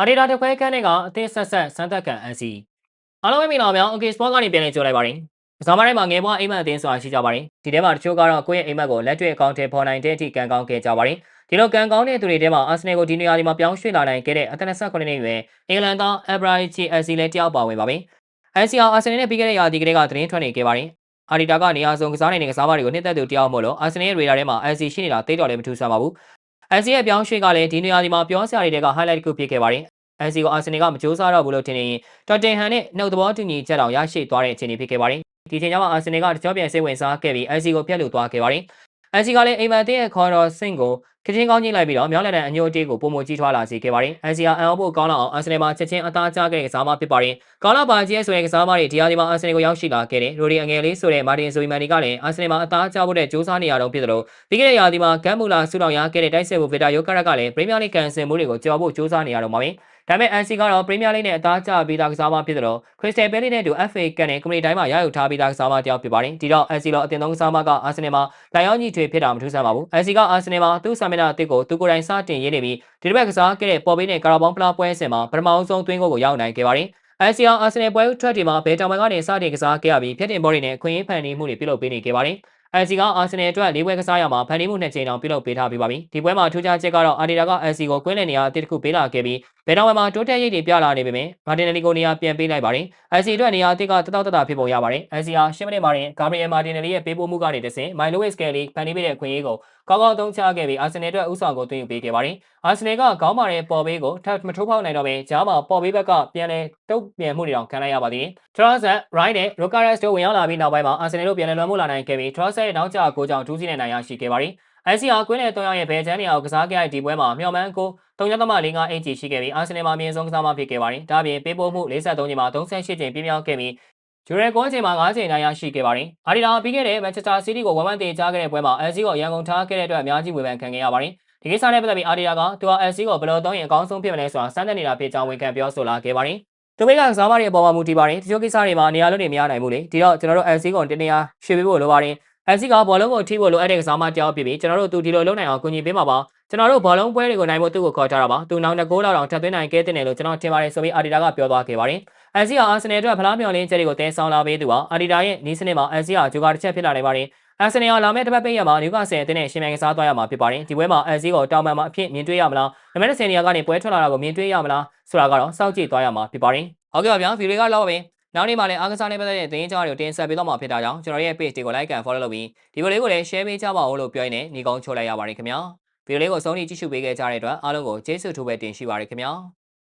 အာဒီတာတခွဲခန်းနဲ့ကအသေးဆက်ဆက်စမ်းသက်ခံအန်စီအားလုံးပဲမင်္ဂလာပါဗျာ OK Sport ကနေပြန်လည်ကြိုလိုက်ပါတယ်ကစားမတိုင်းမှာငယ်ဘွားအိမ်မက်အသင်းဆိုတာရှိကြပါတယ်ဒီထဲမှာတချို့ကတော့ကိုယ့်ရဲ့အိမ်မက်ကိုလက်တွေ့အကောင့်ထဲပေါ်နိုင်တဲ့အထိကံကောင်းခဲ့ကြပါတယ်ဒီလိုကံကောင်းတဲ့သူတွေထဲမှာအာဆင်နယ်ကိုဒီနေရာဒီမှာပြောင်းရွှေ့လာနိုင်ခဲ့တဲ့အသက်28နှစ်အရွယ်အင်္ဂလန်သားအဘရာချီအက်စီလည်းတယောက်ပါဝင်ပါပဲအက်စီအောင်အာဆင်နယ်နဲ့ပြီးခဲ့တဲ့ရာသီကလေးကသတင်းထွက်နေခဲ့ပါတယ်အာဒီတာကနေရာဆုံးကစားနိုင်တဲ့ကစားမတွေကိုနှစ်သက်သူတယောက်မို့လို့အာဆင်နယ်ရဲ့ရေဒါထဲမှာအက်စီရှိနေတာတိတ်တော်လည်းမထူးဆန်းပါဘူး အက်စီရဲ့ပြောင်းရွှေ့ကလည်းဒီနေရာဒီမှာပြောစရာတွေက highlight တစ်ခုဖြစ်ခဲ့ပါတယ်အန်စီကိုအာဆင်နယ်ကမကြိုးစားတော့ဘူးလို့ထင်နေရင်တော်တင်ဟန်နဲ့နှုတ်သဘောတူညီချက်တော်ရရှိသွားတဲ့အခြေအနေဖြစ်ခဲ့ပါတယ်။ဒီချိန်ကျမှအာဆင်နယ်ကတကြောပြန်စိတ်ဝင်စားခဲ့ပြီးအန်စီကိုပြတ်လို့သွားခဲ့ပါတယ်။အန်စီကလည်းအိမ်မန်တဲ့ရဲ့ခေါ်တော်ဆင့်ကို ခချင်းကောင်းကြီးလိုက်ပြီးတော့မြောက်လက်တန်အညိုအတေးကိုပုံမကြီးထွားလာစေခဲ့ပါတယ်။အန်စီကအန်အောဖို့ကောင်းလာအောင်အာဆင်နယ်မှာချက်ချင်းအသားကျခဲ့တဲ့ကစားမဖြစ်ပါတယ်။ကောင်းလာပါကြီးဆိုတဲ့ကစားမတွေဒီဟာဒီမှာအာဆင်နယ်ကိုရောက်ရှိလာခဲ့တယ်။ရိုဒီအငယ်လေးဆိုတဲ့မာတင်ဆိုဗီမန်ဒီကလည်းအာဆင်နယ်မှာအသားကျဖို့တဲ့စူးစမ်းနေရတော့ဖြစ်တယ်လို့ပြီးခဲ့တဲ့ရာသီမှာဂမ်မူလာဆူတောင်ရခဲ့တဲ့တိုက်စစ်ဘူဗီတာယိုကာရကလည်းပရီးမီးယားလိကန်ဆင်မှုတွေကိုကြော်ဖို့စူးစမ်းနေရတော့မှာပဲ။ ဒါပေမဲ့ NC ကတော့ပရီးမီးယားလိနဲ့အသားကျပြီးသားကစားမဖြစ်တယ်လို့ခရစ္စတယ်ဘဲလီနဲ့တူ FA ကန်နဲ့ကွန်မတီတိုင်းမှာရယူထားပြီးသားကစားမတယောက်ဖြစ်ပါတယ်ဒီတော့ NC တော့အတင်သုံးကစားမကအာဆင်နယ်မှာတိုင်အောင်ကြီးထွေဖြစ်တာမထူးဆန်းပါဘူး NC ကအာဆင်နယ်မှာသူ့ဆာမီနာအစ်ကိုသူကိုယ်တိုင်စတင်ရင်းနေပြီးဒီတစ်ပတ်ကစားခဲ့တဲ့ပေါ်ပေးနဲ့ကာရာဘောင်းဖလားပွဲစဉ်မှာပထမအဆုံးသွင်းကိုကိုရောက်နိုင်ခဲ့ပါတယ်အစီအောင်အာဆင်နယ်ပွဲထွက်ဒီမှာဘယ်တောင်ပံကနေစတင်ကစားခဲ့ရပြီးဖျက်တင်ဘော်တွေနဲ့ခွင့်ရဖန်တီးမှုတွေပြုလုပ်ပေးနေခဲ့ပါတယ်အန်စီကအာဆင်နယ်အတွက်လေးပွဲကစားရမှာဖန်တီးမှုနှစ်ချိန်တောင်ပြုလုပ်ပေးထားပြီးပါပြီဒီပွဲမှာထူးခြားချက်ကတော့အာဒီတာကအန်စီကိုကွင်းလည်နေရာအသစ်တစ်ခုပေးလာခဲ့ပြီး ဘယ်တော့မှတိုးတက်ရိပ်တွေပြလာနေပေမဲ့မာတင်နယ်လီကိုနေရာပြန်ပေးလိုက်ပါတယ်အန်စီအတွက်နေရာအသစ်ကတတောက်တတာဖြစ်ပုံရပါတယ်အန်စီဟာ10မိနစ်မှာတင်ဂါဘရီယယ်မာတင်နယ်လီရဲ့ပေးပို့မှုကနေတဆင့်မိုင်လိုဝစ်ကယ်လီဖန်တီးပေးတဲ့အခွင့်အရေးကိုကောင်းကောင်းသုံးချခဲ့ပြီးအာဆင်နယ်အတွက်ဥဆောင်ကိုသွင်းယူပေးခဲ့ပါတယ်အာဆင်နယ်ကခေါင်းမာတဲ့ပေါ်ဘေးကိုထပ်မထိုးဖောက်နိုင်တော့ဘဲဂျားမှာပေါ်ဘေးဘက်ကပြန်လဲတုတ်ပြန်မှုတွေတောင်ခံလိုက်ရပါသေးတယ်ထရော့ဆန်ရိုင်းနဲ့ရိုကာရက်စ်တို့ဝင်ရောက်လာပြီးနောက်ပိုင်းမှာအာဆင်နယ်တို့ပြန်လည်လွှမ်းမိုးလာနိုင်ခဲ့ပြီးထရော့ဆန်ရဲ့နောက်ကျကိုကြောင့်ဒူးစီနဲ့နိုင်ရရှိခဲ့ပါတယ်။ ICR ကွင်းနဲ့၃ရောက်ရဲ့ဘယ်ချမ်းနေအောင်ကစားခဲ့တဲ့ဒီပွဲမှာမျှော်မှန်းကို 3.55အင်ချီရှိခဲ့ပြီးအာဆင်နယ်မှာအမြင့်ဆုံးကစားမဖြစ်ခဲ့ပါတယ်။ဒါ့အပြင်ပေးပို့မှု53ချိန်မှာ38ချိန်ပြင်းပြောင်းခဲ့ပြီးဂျူရဲကွန်ချိန်မှာ9ချိန်နိုင်ရရှိခဲ့ပါတယ်။အာဒီတာပြီးခဲ့တဲ့မန်ချက်စတာစီးတီးကိုဝမ်ဝမ်တေချားခဲ့တဲ့ပွဲမှာအန်စီကိုရန်ကုန်ထားခဲ့တဲ့အတွက်အများကြီးဝေဖန်ခံခဲ့ရပါတယ်။ဒီကိစ္စနဲ့ပတ်သက်ပြီးအာဒီတာကသူကအန်စီကိုဘယ်လိုသုံးရင်အကောင်းဆုံးဖြစ်မလဲဆိုတာစမ်းသပ်နေတာဖြစ်ကြောင်းဝန်ခံပြောဆိုလာခဲ့ပါတယ်။သူမိကစားမတွေအပေါ်မှာမူတည်ပါတယ်။တချို့ကိစ္စတွေမှာနေရာလုံးတွေမရနိုင်ဘူးလေ။ဒီတော့ကျွန်တော်တို့အန်စီကိုတင်းနေရရွှေ့ပေးဖို့လိုပါတယ်။အန်စီကဘောလုံးကိုထိဖို့လိုအပ်တဲ့ကစားမတယောက်ဖြစ်ပြီးကျွန်တော်တို့သူဒီလိုလုပ်နိုင်အောင်ကူညီပေးမှာပါ။ ကျွန်တော်တို့ဘောလုံးပွဲတွေကိုနိုင်ဖို့သူ့ကိုခေါ်ထားတာပါ။သူနောက်နှစ်ဂိုးလောက်တောင်ထပ်သွင်းနိုင်ခဲ့တဲ့နယ်လို့ကျွန်တော်ထင်ပါတယ်ဆိုပြီးအာဒီတာကပြောသွားခဲ့ပါတယ်။အန်စီကအာဆင်နယ်အတွက်ဖလားမြော်လင်းချက်တွေကိုတင်ဆောင်လာပေးသူပါအာဒီတာရဲ့နီးစနစ်မှာအန်စီကဂျိုကာတစ်ချက်ဖြစ်လာနိုင်ပါတယ်အန်ဆန်နီယာလာမယ့်တစ်ပတ်ပိတ်ရမှာနျူကာဆယ်အသင်းနဲ့ရှင်မြန်ကစားသွားရမှာဖြစ်ပါတယ်ဒီပွဲမှာအန်စီကိုတောင်ပန်မှာအဖြစ်မြင်တွေ့ရမလားနံပါတ်10နေရာကနေပွဲထွက်လာတာကိုမြင်တွေ့ရမလားဆိုတာကတော့စောင့်ကြည့်သွားရမှာဖြစ်ပါတယ်ဟုတ်ကဲ့ပါဗျာဗီဒီယိုကတော့ပဲနောက်နေ့မှလည်းအားကစားနဲ့ပတ်သက်တဲ့သတင်းကြားတွေကိုတင်ဆက်ပေးတော့မှာဖြစ်တာကြောင့်ကျွန်တော်ရဲ့ page တွေကို like and follow လုပ်ပြီးဒီဗီဒီယိုလေးကိုလည်း share ပေးကြပါဦးလို့ပြောရင်းနဲ့ညီကုန်းချိုးလိုက်ရပါတယ်ခင်ဗျာ ဗီဒီယိုလေးကိုဆုံးဖြတ်ကြည့်ရှုပေးခဲ့ကြတဲ့အတွက်အားလုံးကိုကျေးဇူးထူးပဲတင်ရှိပါရခင်ဗျာ